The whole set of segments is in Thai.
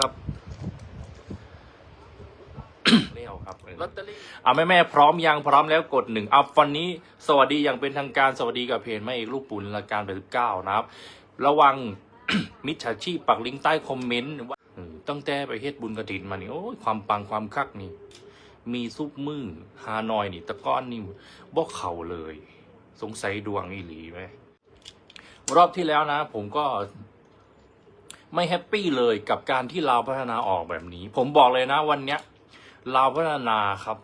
ครับไม่เอาครับลอตเตอรี่เอาแม่แม่ๆพร้อมยังพร้อมแล้วกดหนึ่งเอาวันนี้สวัสดีอย่างเป็นทางการสวัสดีกับเพจแม่เอกลูกปูนรายการแปดสิบเก้านะครับ ระวัง มิจฉาชีพปักลิงก์ใต้คอมเมนต์ว่าเออตั้งแต่ไปเฮ็ดบุญกระถินมานี่โอ้ยความปังความคักนี่ มีซุปมือฮานอยนี่ตะก้อนนี่บ่เข่าเลย สงสัยดวงอีหลีไหมรอบที่แล้วนะ ผมก็ ไม่แฮปปี้เลยกับการที่ลาวพัฒนาออกแบบนี้ ผมบอกเลยนะวันเนี้ยลาวพัฒนาครับ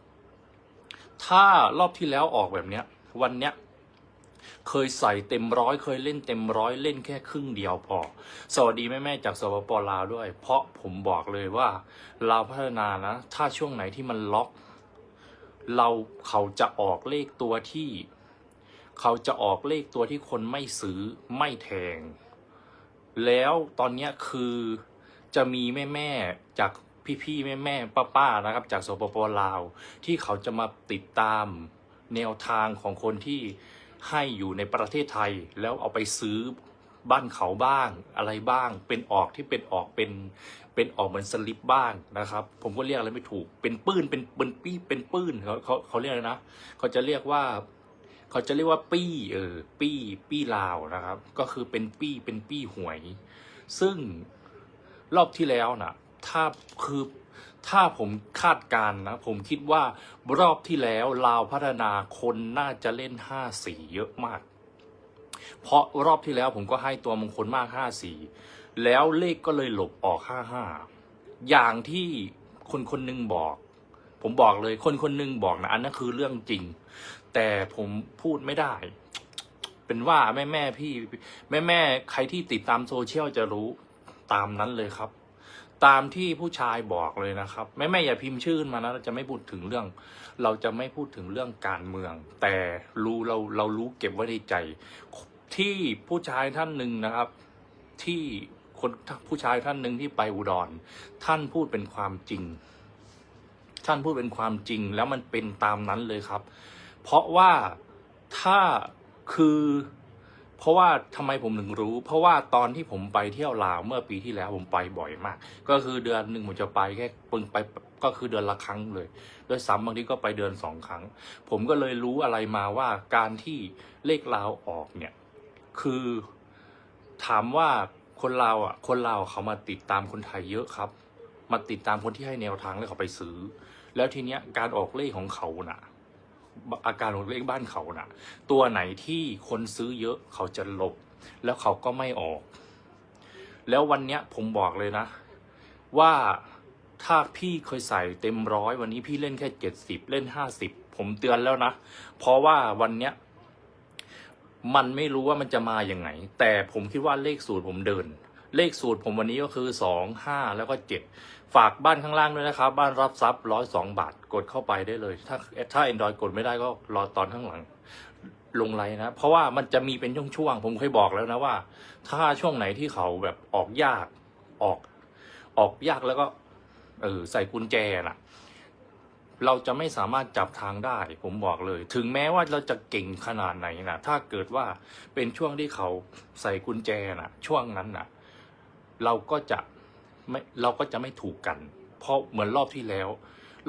ถ้ารอบที่แล้วออกแบบเนี้ย วันเนี้ยเคยใส่เต็มร้อยเคยเล่นเต็มร้อยเล่นแค่ครึ่งเดียวพอ สวัสดีแม่ ๆ จากสปปลาวด้วย เพราะผมบอกเลยว่าลาวพัฒนานะ ถ้าช่วงไหนที่มันล็อก เราเขาจะออกเลขตัวที่ เขาจะออกเลขตัวที่คนไม่ซื้อไม่แทง แล้วตอนนี้คือจะมีแม่แม่ๆจากพี่ๆแม่แม่ป้าป้าๆนะครับ จากสปปลาว ที่เขาจะมาติดตามแนวทางของคนที่ให้อยู่ในประเทศไทย แล้วเอาไปซื้อบ้านเขาบ้างอะไรบ้าง เป็นออกที่เป็นออกเป็นเป็นออกเหมือนสลิปบ้างนะครับ ผมก็เรียกอะไรไม่ถูก เป็นปื้นเป็นเป็นปี้เป็นปื้นเขาเขาเขาเรียกอะไรนะเขาจะเรียกว่า เขาจะเรียกว่าปี้เออปี้ปี้ลาวนะครับ ก็คือเป็นปี้เป็นปี้หวย ซึ่งรอบที่แล้วนะถ้าคือถ้าผมคาดการณ์นะ ผมคิดว่ารอบที่แล้วลาวพัฒนาคนน่าจะเล่นห้าสี่เยอะมาก เพราะรอบที่แล้วผมก็ให้ตัวมงคลมากห้าสี่แล้วเลขก็เลยหลบออกห้าห้าอย่างที่คนคนหนึงบอก ผมบอกเลยคนคนหนึงบอกนะอันนั้นคือเรื่องจริง แต่ผมพูดไม่ได้ เป็นว่าแม่แม่พี่ แม่แม่ใครที่ติดตามโซเชียลจะรู้ตามนั้นเลยครับ ตามที่ผู้ชายบอกเลยนะครับ แม่แม่อย่าพิมพ์ชื่อมานะเราจะไม่พูดถึงเรื่อง เราจะไม่พูดถึงเรื่องการเมือง แต่รู้เราเรารู้เก็บไว้ในใจ ที่ผู้ชายท่านหนึ่งนะครับ ที่คนผู้ชายท่านหนึ่งที่ไปอุดร ท่านพูดเป็นความจริง ท่านพูดเป็นความจริงแล้วมันเป็นตามนั้นเลยครับ เพราะว่าถ้าคือ เพราะว่าทำไมผมถึงรู้ เพราะว่าตอนที่ผมไปเที่ยวลาวเมื่อปีที่แล้วผมไปบ่อยมาก ก็คือเดือนหนึ่งผมจะไปแค่ปึงไปก็คือเดือนละครั้งเลยด้วยซ้ำบางทีก็ไปเดือนสองครั้ง ผมก็เลยรู้อะไรมาว่าการที่เลขลาวออกเนี่ย คือถามว่าคนลาวอะ คนลาวเขามาติดตามคนไทยเยอะครับ มาติดตามคนที่ให้แนวทางแล้วเขาไปซื้อ แล้วทีเนี้ยการออกเลขของเขาน่ะ อาการของเลขบ้านเขาน่ะ ตัวไหนที่คนซื้อเยอะเขาจะหลบ แล้วเขาก็ไม่ออก แล้ววันเนี้ยผมบอกเลยนะ ว่าถ้าพี่เคยใส่เต็มร้อยวันนี้พี่เล่นแค่เจ็ดสิบเล่นห้าสิบผมเตือนแล้วนะ เพราะว่าวันเนี้ยมันไม่รู้ว่ามันจะมาอย่างไง แต่ผมคิดว่าเลขสูตรผมเดิน เลขสูตรผมวันนี้ก็คือสองห้าแล้วก็เจ็ดฝากบ้านข้างล่างด้วยนะครับ บ้านรับทรัพย์ร้อยสองบาทกดเข้าไปได้เลย ถ้าถ้า Android กดไม่ได้ก็รอตอนข้างหลังลงไลน์นะ เพราะว่ามันจะมีเป็นช่วงๆผมเคยบอกแล้วนะว่า ถ้าช่วงไหนที่เขาแบบออกยากออก ออกยากแล้วก็เออใส่กุญแจน่ะ เราจะไม่สามารถจับทางได้ ผมบอกเลย ถึงแม้ว่าเราจะเก่งขนาดไหนนะถ้าเกิดว่าเป็นช่วงที่เขาใส่กุญแจน่ะ ช่วงนั้นน่ะ เราก็จะไม่เราก็จะไม่ถูกกัน เพราะเหมือนรอบที่แล้ว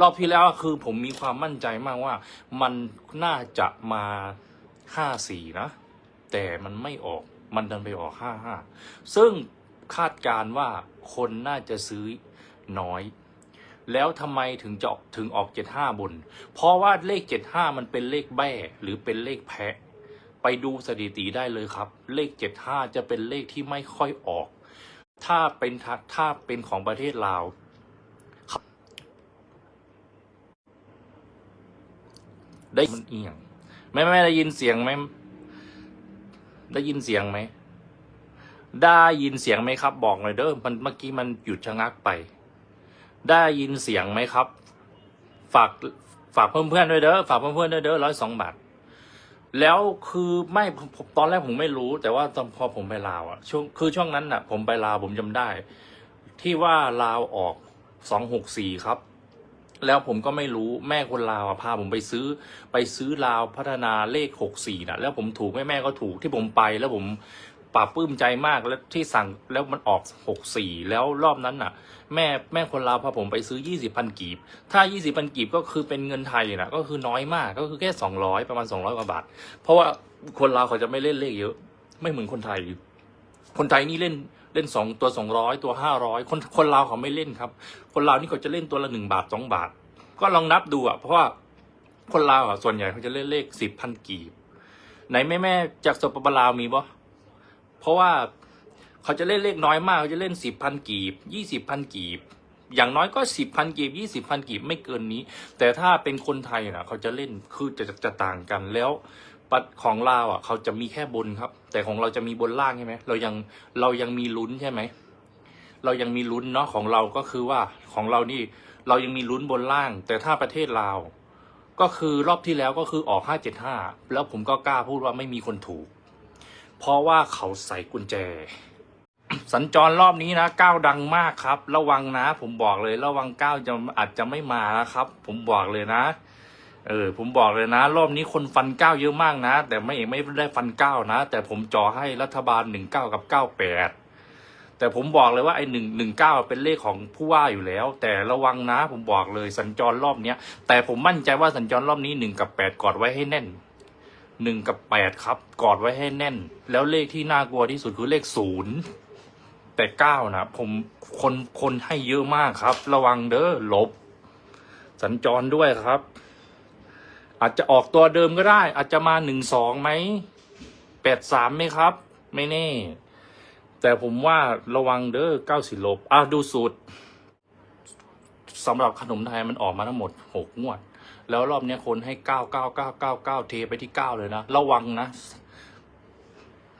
รอบที่แล้วคือผมมีความมั่นใจมากว่า มันน่าจะมาห้าสี่นะ แต่มันไม่ออกมันดันไปออกห้าห้าซึ่งคาดการณ์ว่าคนน่าจะซื้อน้อย แล้วทำไมถึงจะถึงออกเจ็ดห้าบน เพราะว่าเลขเจ็ดห้ามันเป็นเลขแบ้หรือเป็นเลขแพะ ไปดูสถิติได้เลยครับ เลขเจ็ดห้าจะเป็นเลขที่ไม่ค่อยออก ถ้าเป็นถ้าถ้าเป็นของประเทศลาวได้มันเอียงแม่แม่ได้ยินเสียงไหมได้ยินเสียงไหมได้ยินเสียงไหมครับ บอกหน่อยเด้อมันเมื่อกี้มันหยุดชะงักไป ได้ยินเสียงไหมครับ ฝากฝากเพื่อนๆด้วยเด้อฝากเพื่อนๆด้วยเด้อร้อยสองบาท แล้วคือไม่ผมตอนแรกผมไม่รู้ แต่ว่าตอนพอผมไปลาวอะช่วงคือช่วงนั้นอะ ผมไปลาวผมจำได้ ที่ว่าลาวออกสองหกสี่ครับ แล้วผมก็ไม่รู้แม่คนลาวอะพาผมไปซื้อ ไปซื้อลาวพัฒนาเลขหกสี่นะแล้วผมถูกแม่แม่ก็ถูกที่ผมไปแล้วผม ปลาบปลื้มใจมากแล้วที่สั่งแล้วมันออกหกสี่แล้วรอบนั้นน่ะ แม่แม่คนลาวพาผมไปซื้อยี่สิบพันกีบ ถ้ายี่สิบพันกีบก็คือเป็นเงินไทยนะก็คือน้อยมากก็คือแค่สองร้อยประมาณสองร้อยกว่าบาท เพราะว่าคนลาวเขาจะไม่เล่นเลขเยอะ ไม่เหมือนคนไทย คนไทยนี่เล่นเล่นสองตัวสองร้อยตัวห้าร้อยคนคนลาวเขาไม่เล่นครับ คนลาวนี่เขาจะเล่นตัวละหนึ่งบาทสองบาท ก็ลองนับดูอะเพราะว่าคนลาวอะส่วนใหญ่เขาจะเล่นเลขสิบพันกีบไหนแม่แม่จากสปปลาวมีบ่ ราะว่าเขาจะเล่นเลขน้อยมากเขาจะเล่นสิบพันกีบยี่สิบพันกีบ อย่างน้อยก็สิบพันกีบยี่สิบพันกีบไม่เกินนี้ แต่ถ้าเป็นคนไทยนะเขาจะเล่นคือจะจะต่างกันแล้วปัดของลาอะ เขาจะมีแค่บนครับ แต่ของเราจะมีบนล่างใช่ไหมเรายังเรายังมีลุ้นใช่ไหมเรายังมีลุ้นเนาะของเราก็คือว่าของเรานี่เรายังมีลุ้นบนล่าง แต่ถ้าประเทศลาวก็คือรอบที่แล้วก็คือออกห้าเจ็ดห้าแล้วผมก็กล้าพูดว่าไม่มีคนถูก เพราะว่าเขาใส่กุญแจ สัญจรรอบนี้นะก้าวดังมากครับ ระวังนะ ผมบอกเลย ระวังก้าวจะอาจจะไม่มานะครับ ผมบอกเลยนะ เออ ผมบอกเลยนะ รอบนี้คนฟันก้าวเยอะมากนะ แต่ไม่เองไม่ได้ฟันก้าวนะ แต่ผมจ่อให้รัฐบาลหนึ่งเก้ากับเก้าแปดแต่ผมบอกเลยว่าไอ้หนึ่งหนึ่งเก้าเป็นเลขของผู้ว่าอยู่แล้ว แต่ระวังนะ ผมบอกเลยสัญจรรอบเนี้ยแต่ผมมั่นใจว่าสัญจรรอบนี้หนึ่งกับแปดกอดไว้ให้แน่น หนึ่งกับแปดครับ กอดไว้ให้แน่น แล้วเลขที่น่ากลัวที่สุดคือเลขศูนย์แต่เก้านะผมคนคนให้เยอะมากครับ ระวังเด้อหลบ สัญจรด้วยครับ อาจจะออกตัวเดิมก็ได้ อาจจะมาหนึ่งสองไหมแปดสามไหมครับ ไม่แน่ แต่ผมว่าระวังเด้อเก้าสิลบอะดูสูตรสำหรับขนมไทยมันออกมาทั้งหมดหกงวด แล้วรอบเนี้ยคนให้เก้าเก้าเก้าเก้าเก้าเทไปที่เก้าเลยนะ ระวังนะ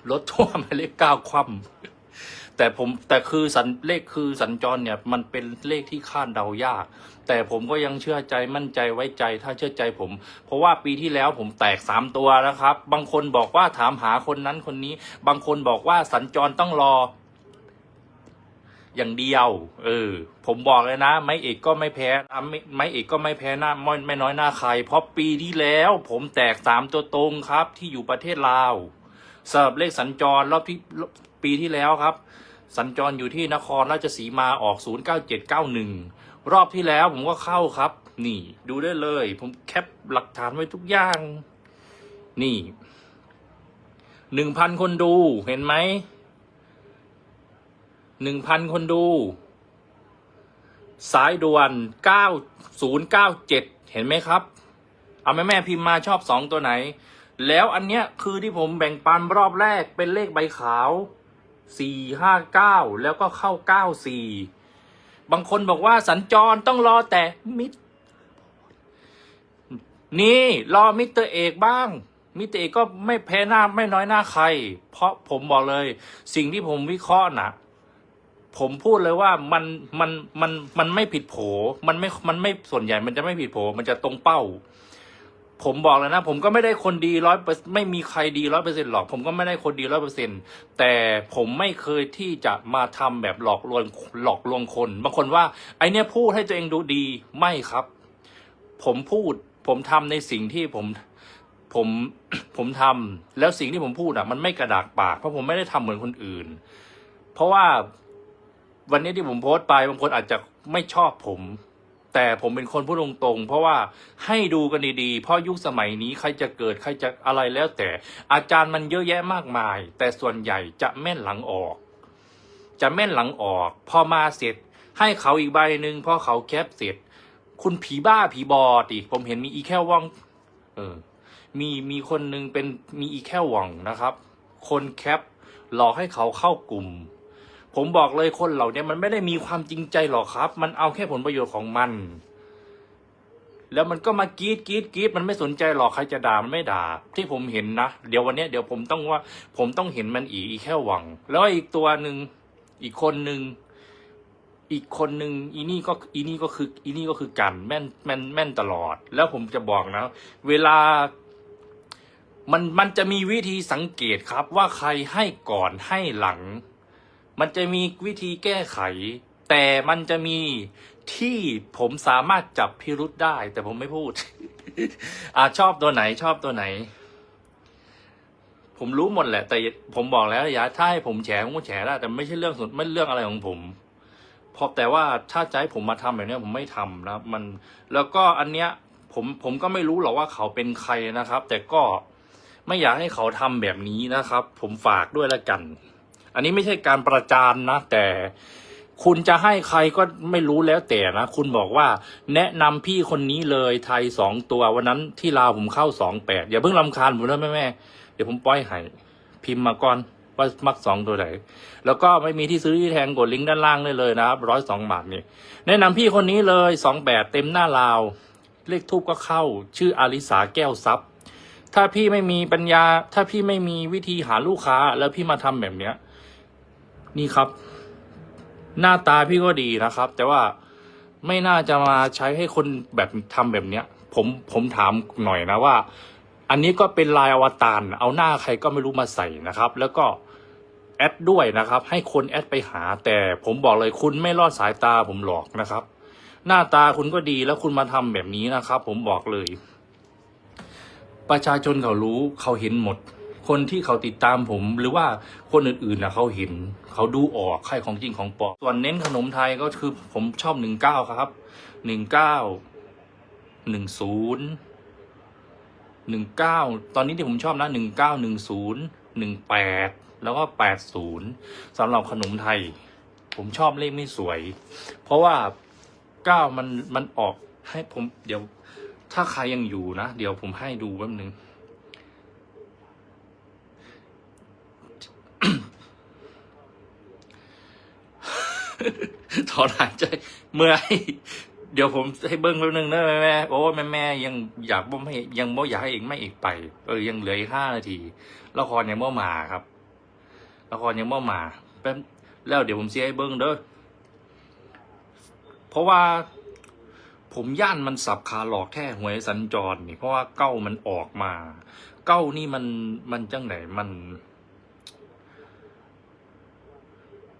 รถทั่วหมายเลขเก้าคว่ำแต่ผมแต่คือสัญเลขคือสัญจรเนี่ย มันเป็นเลขที่คาดเดายาก แต่ผมก็ยังเชื่อใจมั่นใจไว้ใจถ้าเชื่อใจผม เพราะว่าปีที่แล้วผมแตกสามตัวนะครับ บางคนบอกว่าถามหาคนนั้นคนนี้ บางคนบอกว่าสัญจรต้องรอ อย่างเดียว เออ ผมบอกเลยนะ ไม้เอกก็ไม่แพ้ไม่ไม้เอกก็ไม่แพ้หน้าไม่ไม่น้อยหน้าใคร เพราะปีที่แล้ว ผมแตกสามตัวตรงครับ ที่อยู่ประเทศลาวสำหรับเลขสัญจรรอบที่ปีที่แล้วครับ สัญจรอยู่ที่นครราชสีมาออกศูนย์เก้าเจ็ดเก้าหนึ่งรอบที่แล้วผมก็เข้าครับ นี่ ดูได้เลย ผมแคปหลักฐานไว้ทุกอย่าง นี่หนึ่งพันคนดูเห็นไหม หนึ่งพันคนดู สายด่วนเก้าศูนย์เก้าเจ็ดเห็นไหมครับ เอาแม่แม่พิมพ์มาชอบสองตัวไหน แล้วอันเนี้ยคือที่ผมแบ่งปันรอบแรกเป็นเลขใบขาวสี่ห้าเก้าแล้วก็เข้าเก้าสี่บางคนบอกว่าสัญจรต้องรอแต่มิดนี่รอมิสเตอร์เอกบ้าง มิสเตอร์เอกก็ไม่แพ้หน้าไม่น้อยหน้าใคร เพราะผมบอกเลย สิ่งที่ผมวิเคราะห์นะ ผมพูดเลยว่ามันมันมันมันไม่ผิดโผ มันไม่มันไม่ส่วนใหญ่มันจะไม่ผิดโผ มันจะตรงเป้า ผมบอกเลยนะ ผมก็ไม่ได้คนดีร้อยไม่มีใครดีร้อยเปอร์เซ็นหรอก ผมก็ไม่ได้คนดีร้อยเปอร์เซ็นแต่ผมไม่เคยที่จะมาทำแบบหลอกลวงหลอกลวงคน บางคนว่า ไอเนี้ยพูดให้ตัวเองดูดีไม่ครับ ผมพูด ผมทำในสิ่งที่ผมผมผมทำแล้วสิ่งที่ผมพูดอะ มันไม่กระดากปากเพราะผมไม่ได้ทำเหมือนคนอื่น เพราะว่า วันนี้ที่ผมโพสต์ไปบางคนอาจจะไม่ชอบผม แต่ผมเป็นคนพูดตรงๆ เพราะว่าให้ดูกันดีๆ เพราะยุคสมัยนี้ใครจะเกิดใครจะอะไรแล้วแต่อาจารย์มันเยอะแยะมากมาย แต่ส่วนใหญ่จะแม่นหลังออก จะแม่นหลังออก พอมาเสร็จ ให้เขาอีกใบหนึ่งพอเขาแคปเสร็จ คุณผีบ้าผีบอดอีกผมเห็นมีอีแค่ว่องเออมีมีคนหนึ่งเป็นมีอีแค่ว่องนะครับ คนแคปหลอกให้เขาเข้ากลุ่ม ผมบอกเลยคนเหล่านี้มันไม่ได้มีความจริงใจหรอกครับ มันเอาแค่ผลประโยชน์ของมัน แล้วมันก็มากีดกีดกีดมันไม่สนใจหรอกใครจะด่ามันไม่ด่า ที่ผมเห็นนะเดี๋ยววันนี้เดี๋ยวผมต้องว่า ผมต้องเห็นมันอีกอีแค่หวัง แล้วอีกตัวหนึ่งอีกคนหนึ่งอีกคนหนึ่งอีนี่ก็อีนี่ก็คืออีนี่ก็คือกันแม่นแม่นแม่นตลอด แล้วผมจะบอกนะ เวลา มันมันจะมีวิธีสังเกตครับว่าใครให้ก่อนให้หลัง มันจะมีวิธีแก้ไข แต่มันจะมีที่ผมสามารถจับพิรุษได้ แต่ผมไม่พูด อ่าชอบตัวไหนชอบตัวไหน ผมรู้หมดแหละ แต่ผมบอกแล้วอย่าถ้าให้ผมแฉผมก็แฉได้แต่ไม่ใช่เรื่องส่วนไม่เรื่องอะไรของผมเพราะแต่ว่าถ้าให้ผมมาทำแบบนี้ผมไม่ทำนะครับมันแล้วก็อันเนี้ยผมผมก็ไม่รู้หรอกว่าเขาเป็นใครนะครับ แต่ก็ไม่อยากให้เขาทำแบบนี้นะครับ ผมฝากด้วยละกัน อันนี้ไม่ใช่การประจานนะ แต่คุณจะให้ใครก็ไม่รู้แล้วแต่นะ คุณบอกว่า แนะนำพี่คนนี้เลยไทยสองตัววันนั้นที่ลาวผมเข้าสองแปดอย่าเพิ่งลำคาญผมนะแม่แม่เดี๋ยวผมปล่อยให้พิมพ์มาก่อนว่ามักสองตัวไหน แล้วก็ไม่มีที่ซื้อที่แทงกดลิงก์ด้านล่างได้เลยนะครับร้อยสองบาทนี่แนะนำพี่คนนี้เลยสองแปดเต็มหน้าลาว เลขทูบก็เข้า ชื่ออาริสาแก้วทรัพย์ถ้าพี่ไม่มีปัญญา ถ้าพี่ไม่มีวิธีหาลูกค้า แล้วพี่มาทำแบบเนี้ย นี่ครับ หน้าตาพี่ก็ดีนะครับ แต่ว่าไม่น่าจะมาใช้ให้คนแบบทำแบบเนี้ย ผมผมถามหน่อยนะว่า อันนี้ก็เป็นลายอวตารเอาหน้าใครก็ไม่รู้มาใส่นะครับ แล้วก็แอดด้วยนะครับ ให้คนแอดไปหา แต่ผมบอกเลยคุณไม่รอดสายตาผมหลอกนะครับ หน้าตาคุณก็ดีแล้วคุณมาทำแบบนี้นะครับ ผมบอกเลย ประชาชนเขารู้เขาเห็นหมด คนที่เขาติดตามผม หรือว่าคนอื่นๆนะเขาเห็น เขาดูออกใครของจริงของปลอมส่วนเน้นขนมไทยก็คือผมชอบหนึ่งเก้าครับหนึ่งเก้าหนึ่งศูนย์หนึ่งเก้าตอนนี้ที่ผมชอบนะหนึ่งเก้าหนึ่งศูนย์หนึ่งแปดแล้วก็แปดศูนย์สำหรับขนมไทย ผมชอบเลขไม่สวย เพราะว่าเก้ามันมันออกให้ผมเดี๋ยวถ้าใครยังอยู่นะ เดี๋ยวผมให้ดูแป๊บนึง ถ อนหายใจเมื่อยเดี๋ยวผมให้เบิ้งแป๊บนึงนะแม่แม่โอ้แม่แม่ยังอยากบ่ให้ยังบ่อยากให้เอกไม่เอกไปเออยังเหลืออีกห้านาทีละครยังบ่มาครับละครยังบ่มาแป๊บแล้วเดี๋ยวผมเสียให้เบิ้งเด้อเพราะว่า ผมย่านมันสับขาหลอกแค่หวยสัญจรนี่เพราะว่าเก้ามันออกมา เก้านี่มันมันจังไหนมัน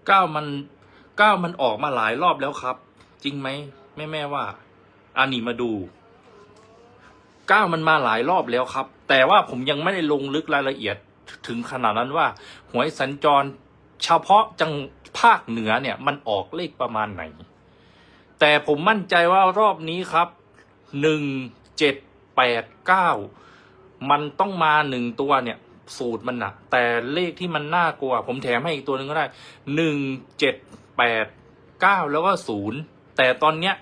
เก้ามัน เก้ามันออกมาหลายรอบแล้วครับ จริงไหมแม่แม่ว่าอันนี้มาดูเก้ามันมาหลายรอบแล้วครับ แต่ว่าผมยังไม่ได้ลงลึกรายละเอียดถึงขนาดนั้นว่า หวยสัญจรเฉพาะจังภาคเหนือเนี่ย มันออกเลขประมาณไหน แต่ผมมั่นใจว่ารอบนี้ครับหนึ่งเจ็ดแปดเก้ามันต้องมาหนึ่งตัวเนี่ย สูตรมันนะแต่เลขที่มันน่ากลัว ผมแถมให้อีกตัวหนึ่งก็ได้หนึ่งเจ็ดแปดเก้าแล้วก็ศูนย์แต่ตอนเนี้ย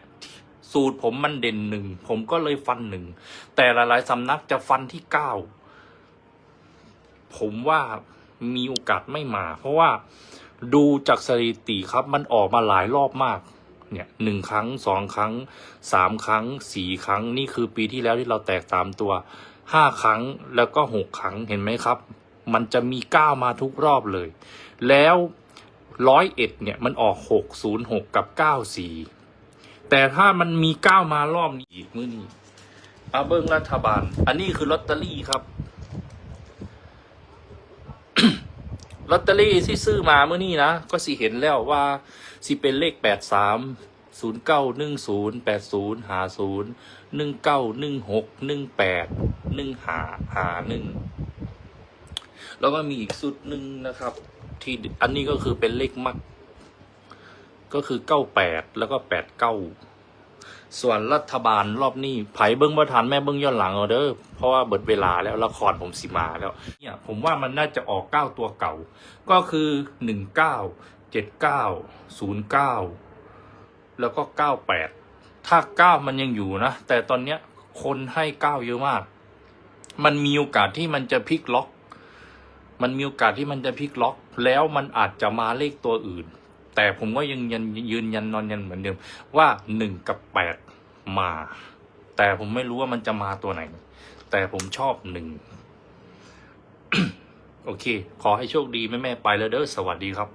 สูตรผมมันเด่นหนึ่งผมก็เลยฟันหนึ่งแต่หลายๆสำนักจะฟันที่เก้าผมว่ามีโอกาสไม่มา เพราะว่าดูจากสถิติครับ มันออกมาหลายรอบมาก เนี่ยหนึ่งครั้งสองครั้งสามครั้งสี่ครั้งนี่คือปีที่แล้วที่เราแตกสามตัว ห้าครั้งแล้วก็หกครั้งเห็นไหมครับ มันจะมีเก้ามาทุกรอบเลย แล้วร้อยเอ็ดเนี่ยมันออกหกศูนย์หกกับเก้าสี่แต่ถ้ามันมีเก้ามารอบนี้อีกมื้อนี้อาเบิ้งรัฐบาล อันนี้คือลอตเตอรี่ครับลอตเตอรี่ที่ซื้อมาเมื่อนี้นะ ก็สิเห็นแล้วว่า สิเป็นเลขแปดสาม ศูนย์เก้าหนึ่งศูนย์แปดศูนย์หาศูนย์หนึ่งเก้าหนึ่งหกหนึ่งแปดหนึ่งหาหาหนึ่งแล้วก็มีอีกสุดหนึ่งนะครับ ที่อันนี้ก็คือเป็นเลขมัก ก็คือเก้าแปดแล้วก็แปดเก้าส่วนรัฐบาลรอบนี้ไผ่เบิ้งบ่ทันแม่เบิ้งย้อนหลังเอาเด้อเพราะว่าเบิดเวลาแล้วละครผมสิมาแล้ว เนี่ย ผมว่ามันน่าจะออกเก้าตัวเก่า ก็คือหนึ่งเก้าเจ็ดเก้าศูนย์เก้า แล้วก็เก้าแปดถ้าเก้ามันยังอยู่นะ แต่ตอนเนี้ยคนให้เก้าเยอะมาก มันมีโอกาสที่มันจะพลิกล็อก มันมีโอกาสที่มันจะพลิกล็อก แล้วมันอาจจะมาเลขตัวอื่น แต่ผมก็ยังยันยืนยันนอนยันเหมือนเดิมว่าหนึ่งกับแปดมา แต่ผมไม่รู้ว่ามันจะมาตัวไหน แต่ผมชอบหนึ่งโอเค ขอให้โชคดีแม่แม่ๆไปแล้วเด้อ สวัสดีครับ